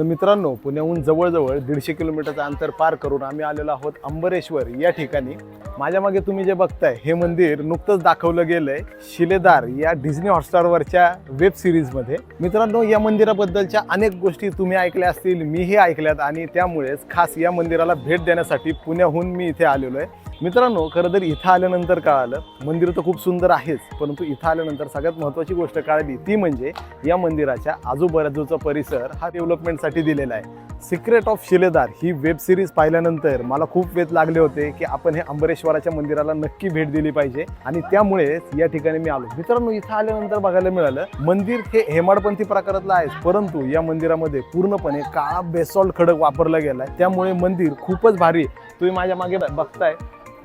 तर मित्रांनो पुण्याहून जवळजवळ दीडशे किलोमीटरचं अंतर पार करून आम्ही आलेलो आहोत अंबरेश्वर. या ठिकाणी माझ्या मागे तुम्ही जे बघताय हे मंदिर नुकतंच दाखवलं गेलंय शिलेदार या डिझनी हॉटस्टारवरच्या वेब सिरीजमध्ये मित्रांनो या मंदिराबद्दलच्या अनेक गोष्टी तुम्ही ऐकल्या असतील मीही ऐकल्यात आणि त्यामुळेच खास या मंदिराला भेट देण्यासाठी पुण्याहून मी इथे आलेलो आहे. मित्रांनो खरं तर इथं आल्यानंतर कळालं मंदिर तर खूप सुंदर आहेच परंतु इथं आल्यानंतर सगळ्यात महत्त्वाची गोष्ट कळाली ती म्हणजे या मंदिराच्या आजूबाजूचा परिसर हा डेव्हलपमेंटसाठी दिलेला आहे. सिक्रेट ऑफ शिलेदार ही वेब सिरीज पाहिल्यानंतर मला खूप वेध लागले होते की आपण हे अंबरेश्वराच्या मंदिराला नक्की भेट दिली पाहिजे आणि त्यामुळेच या ठिकाणी मी आलो. मित्रांनो इथं आल्यानंतर बघायला मिळालं मंदिर हे हेमाडपंथी प्रकारातलं आहे परंतु या मंदिरामध्ये पूर्णपणे काळा बेसॉल्ट खडक वापरला गेलाय. त्यामुळे मंदिर खूपच भारी तुम्ही माझ्या मागे बघताय.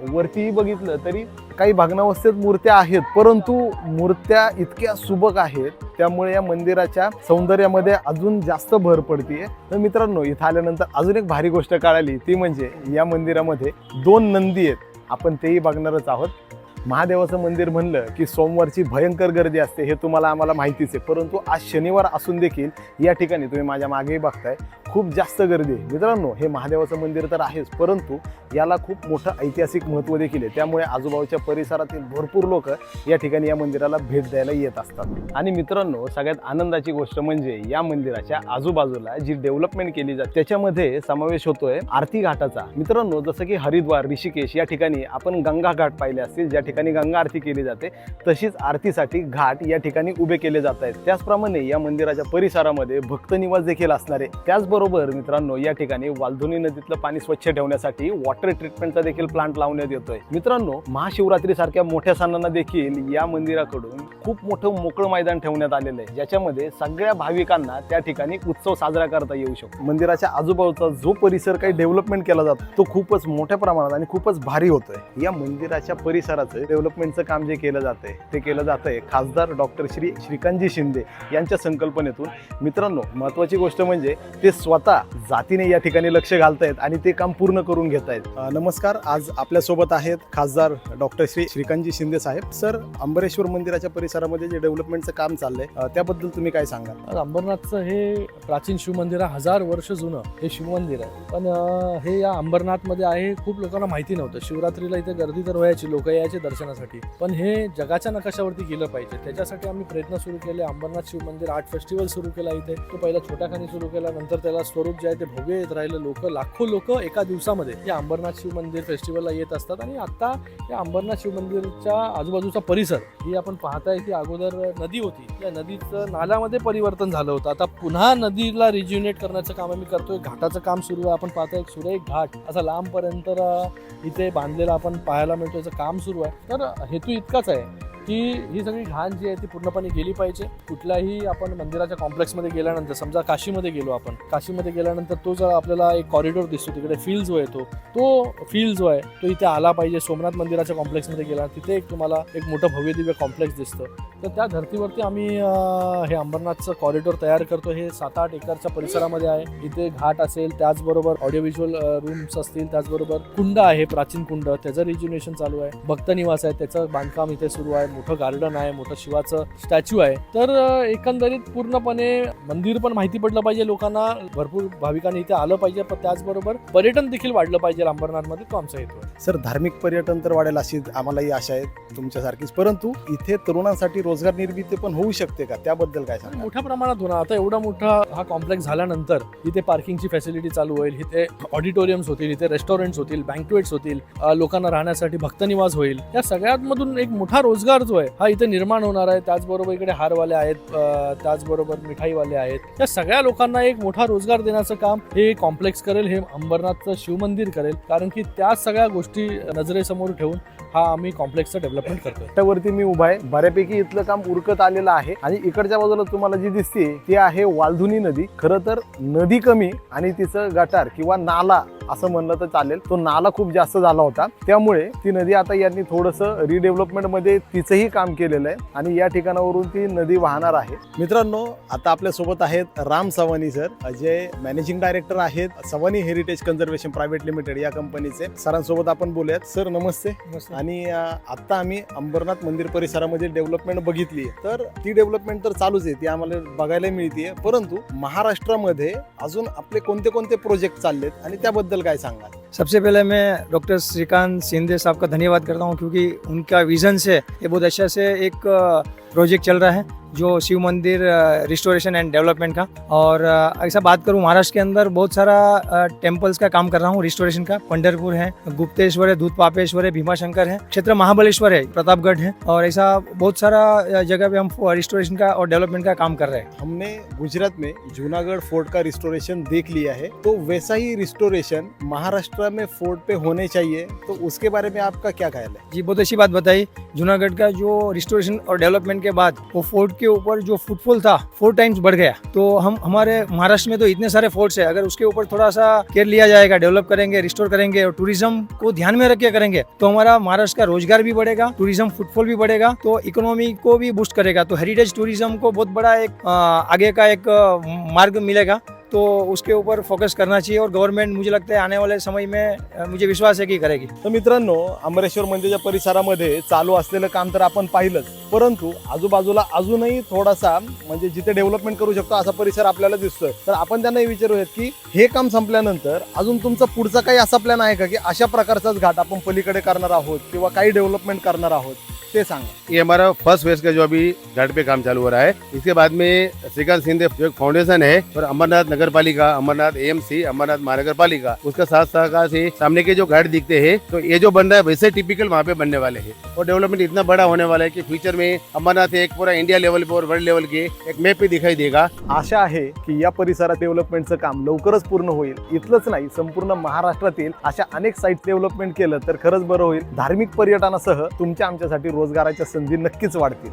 वरतीही बघितलं तरी काही भग्नावस्थेत मूर्त्या आहेत परंतु मूर्त्या इतक्या सुबक आहेत त्यामुळे या मंदिराच्या सौंदर्यामध्ये अजून जास्त भर पडतीये. तर मित्रांनो इथं आल्यानंतर अजून एक भारी गोष्ट कळाली ती म्हणजे या मंदिरामध्ये दोन नंदी आहेत. आपण तेही बघणारच आहोत. महादेवाचं मंदिर म्हणलं की सोमवारची भयंकर गर्दी असते हे तुम्हाला आम्हाला माहितीच आहे. परंतु आज शनिवार असून देखील या ठिकाणी तुम्ही माझ्या मागेही बघताय. खूप जास्त गर्दी आहे. मित्रांनो हे महादेवाचं मंदिर तर आहेच परंतु याला खूप मोठं ऐतिहासिक महत्त्व देखील आहे. त्यामुळे आजूबाजूच्या परिसरातील भरपूर लोक या ठिकाणी या मंदिराला भेट द्यायला येत असतात. आणि मित्रांनो सगळ्यात आनंदाची गोष्ट म्हणजे या मंदिराच्या आजूबाजूला जी डेव्हलपमेंट केली जाते त्याच्यामध्ये समावेश होतोय आरती घाटाचा. मित्रांनो जसं की हरिद्वार ऋषिकेश या ठिकाणी आपण गंगा घाट पाहिले असतील ज्या ठिकाणी गंगा आरती केली जाते तशीच आरतीसाठी घाट या ठिकाणी उभे केले जात आहेत. त्याचप्रमाणे या मंदिराच्या परिसरामध्ये भक्तनिवास देखील असणार आहे. त्याचबरोबर मित्रांनो या ठिकाणी वालधुनी नदीतलं पाणी स्वच्छ ठेवण्यासाठी वॉटर ट्रीटमेंटचा देखील प्लांट लावण्यात येतोय. मित्रांनो महाशिवरात्री सारख्या मोठ्या सणांना देखील या मंदिराकडून खूप मोठं मोकळं मैदान ठेवण्यात आलेलं आहे. ज्याच्यामध्ये सगळ्या भाविकांना त्या ठिकाणी उत्सव साजरा करता येऊ शकतो. मंदिराच्या आजूबाजूचा जो परिसर काही डेव्हलपमेंट केला जातो तो खूपच मोठ्या प्रमाणात आणि खूपच भारी होतोय. या मंदिराच्या परिसराचं डेव्हलपमेंटचं काम जे केलं जातंय ते केलं जातंय खासदार डॉक्टर श्री श्रीकांतजी शिंदे यांच्या संकल्पनेतून. मित्रांनो महत्वाची गोष्ट म्हणजे ते स्वतः जातीने या ठिकाणी लक्ष घालतायत आणि ते काम पूर्ण करून घेत आहेत नमस्कार आज आपल्यासोबत आहेत खासदार डॉक्टर श्री श्रीकांतजी शिंदे साहेब. सर अंबरेश्वर मंदिराच्या परिसरामध्ये जे डेव्हलपमेंटचं काम चाललंय त्याबद्दल तुम्ही काय सांगाल? अंबरनाथचं हे प्राचीन शिवमंदिर आहे हजार वर्ष जुनं हे शिवमंदिर आहे. पण हे या अंबरनाथमध्ये आहे खूप लोकांना माहिती नव्हतं. शिवरात्रीला इथे गर्दी तर व्हायची लोक यायचे दर्शनासाठी. पण हे जगाच्या नकाशावरती गेलं पाहिजे. त्याच्यासाठी आम्ही प्रयत्न सुरू केले. अंबरनाथ शिवमंदिर आर्ट फेस्टिवल सुरू केला इथे. तो पहिला छोट्या खाणी सुरू केला नंतर त्याला स्वरूप जे आहे ते भव्य येत राहिलं. लोक लाखो लोक एका दिवसामध्ये या अंबरनाथ शिव मंदिर फेस्टिवलला येत असतात. आणि आता या अंबरनाथ शिव मंदिरच्या आजूबाजूचा परिसर ही आपण पाहताय की अगोदर नदी होती. त्या नदीचं नाल्यामध्ये परिवर्तन झालं होतं. आता पुन्हा नदीला रिज्युनेट करण्याचं काम आम्ही करतोय. घाटाचं काम सुरू आहे. आपण पाहताय एक सुरेख घाट. असा लांबपर्यंत इथे बांधलेला आपण पाहायला मिळतो याचं काम सुरू आहे. तर हेतू इतकाच आहे. की ही सगळी घाण जी आहे ती पूर्णपणे गेली पाहिजे. कुठल्याही आपण मंदिराच्या कॉम्प्लेक्समध्ये गेल्यानंतर समजा काशीमध्ये गेलो आपण काशीमध्ये गेल्यानंतर तो जर आपल्याला एक कॉरिडॉर दिसतो तिकडे फील जो येतो तो फील जो आहे तो इथे आला पाहिजे. सोमनाथ मंदिराच्या कॉम्प्लेक्समध्ये गेला तिथे एक तुम्हाला एक मोठं भव्य दिव्य कॉम्प्लेक्स दिसतं. तर त्या धर्तीवरती आम्ही हे अंबरनाथचं कॉरिडॉर तयार करतो. हे सात आठ एकरच्या परिसरामध्ये आहे. इथे घाट असेल त्याचबरोबर ऑडिओ व्हिज्युअल रूम्स असतील त्याचबरोबर कुंड आहे प्राचीन कुंड. त्याचं रिज्युनेशन चालू आहे. भक्त निवास आहे त्याचं बांधकाम इथे सुरू आहे. मोठं गार्डन आहे मोठं शिवाचं स्टॅच्यू आहे. तर एकंदरीत पूर्णपणे मंदिर पण माहिती पडलं पाहिजे लोकांना. भरपूर भाविकांनी इथे आलं पाहिजे. पण त्याचबरोबर पर्यटन देखील वाढलं पाहिजे अंबरनाथमध्ये तो आमचा हेतू आहे. सर धार्मिक पर्यटन तर वाढेल अशी आम्हालाही आशा आहे तुमच्यासारखीच. परंतु इथे तरुणांसाठी रोजगार निर्मिती पण होऊ शकते का? त्याबद्दल काय सांगा मोठ्या प्रमाणात होणार. आता एवढा मोठा हा कॉम्प्लेक्स झाल्यानंतर इथे पार्किंगची फॅसिलिटी चालू होईल इथे ऑडिटोरियम्स होतील इथे रेस्टॉरंट्स होतील बँकवेट्स होतील लोकांना राहण्यासाठी भक्तनिवास होईल. या सगळ्यात मधून एक मोठा रोजगार जो आहे हा इथे निर्माण होणार आहे. त्याचबरोबर इकडे हारवाले आहेत त्याचबरोबर मिठाईवाले आहेत. या सगळ्या लोकांना एक मोठा रोजगार देण्याचं काम हे कॉम्प्लेक्स करेल हे अंबरनाथचं शिवमंदिर करेल. कारण की त्या सगळ्या गोष्टी नजरेसमोर ठेवून हा आम्ही कॉम्प्लेक्सचं डेव्हलपमेंट करतो त्यावरती मी उभा आहे. बऱ्यापैकी इथलं काम उरकत आलेलं आहे. आणि इकडच्या बाजूला तुम्हाला जी दिसते ती आहे वालधुनी नदी. खरं तर नदी कमी आणि तिचं गटार किंवा नाला असं म्हणलं तर चालेल. तो नाला खूप जास्त झाला होता. त्यामुळे ती नदी आता यांनी थोडंसं रिडेव्हलपमेंटमध्ये तिचंही काम केलेलं आहे आणि या ठिकाणावरून ती नदी वाहणार आहे. मित्रांनो आता आपल्यासोबत आहेत राम सवानी सर जे मॅनेजिंग डायरेक्टर आहेत Savani heritage conservation private limited या कंपनीचे सरांसोबत आपण बोलूयात. सर नमस्ते. आणि आता आम्ही अंबरनाथ मंदिर परिसरामध्ये डेव्हलपमेंट बघितली तर ती डेव्हलपमेंट तर चालूच आहे ती आम्हाला बघायला मिळते परंतु महाराष्ट्रामध्ये अजून आपले कोणते कोणते प्रोजेक्ट चाललेत आणि त्याबद्दल काय सांगाल? सबसे पहले मैं डॉक्टर श्रीकांत शिंदे साहब का धन्यवाद करता हूँ क्योंकि उनका विज़न से ये बहुत अच्छा से एक प्रोजेक्ट चल रहा है जो शिव मंदिर रिस्टोरेशन एंड डेवलपमेंट का। और ऐसा बात करूँ महाराष्ट्र के अंदर बहुत सारा टेम्पल्स का काम कर रहा हूँ रिस्टोरेशन का। पंडरपुर है गुप्तेश्वर है दूध पापेश्वर है भीमाशंकर है क्षेत्र महाबलेश्वर है प्रतापगढ़ है। और ऐसा बहुत सारा जगह पे हम रिस्टोरेशन का और डेवलपमेंट का काम कर रहे हैं। हमने गुजरात में जूनागढ़ फोर्ट का रिस्टोरेशन देख लिया है। तो वैसा ही रिस्टोरेशन महाराष्ट्र में फोर्ट पे होने चाहिए। तो उसके बारे में आपका क्या ख्याल है? जी बहुत अच्छी बात बताई। जूनागढ़ का जो रिस्टोरेशन और डेवलपमेंट के बाद वो फोर्ट के ऊपर जो फुटफॉल था फोर टाइम्स बढ़ गया। तो हम, हमारे महाराष्ट्र में तो इतने सारे फोर्ट्स है। अगर उसके ऊपर थोड़ा सा केयर लिया जाएगा डेवलप करेंगे रिस्टोर करेंगे और टूरिज़्म को ध्यान में रख करेंगे तो हमारा महाराष्ट्र का रोज़गार भी बढ़ेगा टूरिज़्म फुटफॉल भी बढ़ेगा तो इकोनॉमी को भी बूस्ट करेगा। तो हेरिटेज टूरिज़्म को बहुत बड़ा एक आगे का एक मार्ग मिलेगा। तो उसके ऊपर फोकस करना चाहिए और गवर्नमेंट मुझे लगता है आने वाले समय में मुझे विश्वास है कि करेगी। तर मित्रांनो अमरेश्वर मंदिराच्या परिसरामध्ये चालू असलेलं काम तर आपण पाहिलंच. परंतु आजूबाजूला अजूनही थोडासा म्हणजे जिथे डेव्हलपमेंट करू शकतो असा परिसर आपल्याला दिसतोय. तर आपण त्यांना हे विचारूयात की हे काम संपल्यानंतर अजून तुमचा पुढचा काही असा प्लॅन आहे का की अशा प्रकारचाच घाट आपण पलीकडे करणार आहोत किंवा काही डेव्हलपमेंट करणार आहोत? ते सांगा. ये हमारा फर्स्ट फेज का जो अभी घाट पे काम चालू हो रहा है इसके बाद में श्रीकांत सिंधे जो एक फाउंडेशन है और अमरनाथ नगर पालिका अमरनाथ एएमसी अमरनाथ महानगर पालिका उसका साथ साथ से सामने के जो घाट दिखते हैं तो ये जो बन रहा है वैसे टिपिकल वहाँ पे बनने वाले हैं। और डेवलपमेंट इतना बड़ा होने वाला है कि फ्यूचर में अमरनाथ एक पूरा इंडिया लेवल पे और वर्ल्ड लेवल के एक मैप पे दिखाई देगा। आशा आहे की या परिसरात डेव्हलपमेंटचं काम लवकरच पूर्ण होईल. इथलंच नाही संपूर्ण महाराष्ट्रातील अशा अनेक साईट डेव्हलपमेंट केलं तर खरंच बरं होईल. धार्मिक पर्यटनासह तुमच्या आमच्यासाठी रोजगाराच्या संधी नक्कीच वाढतील.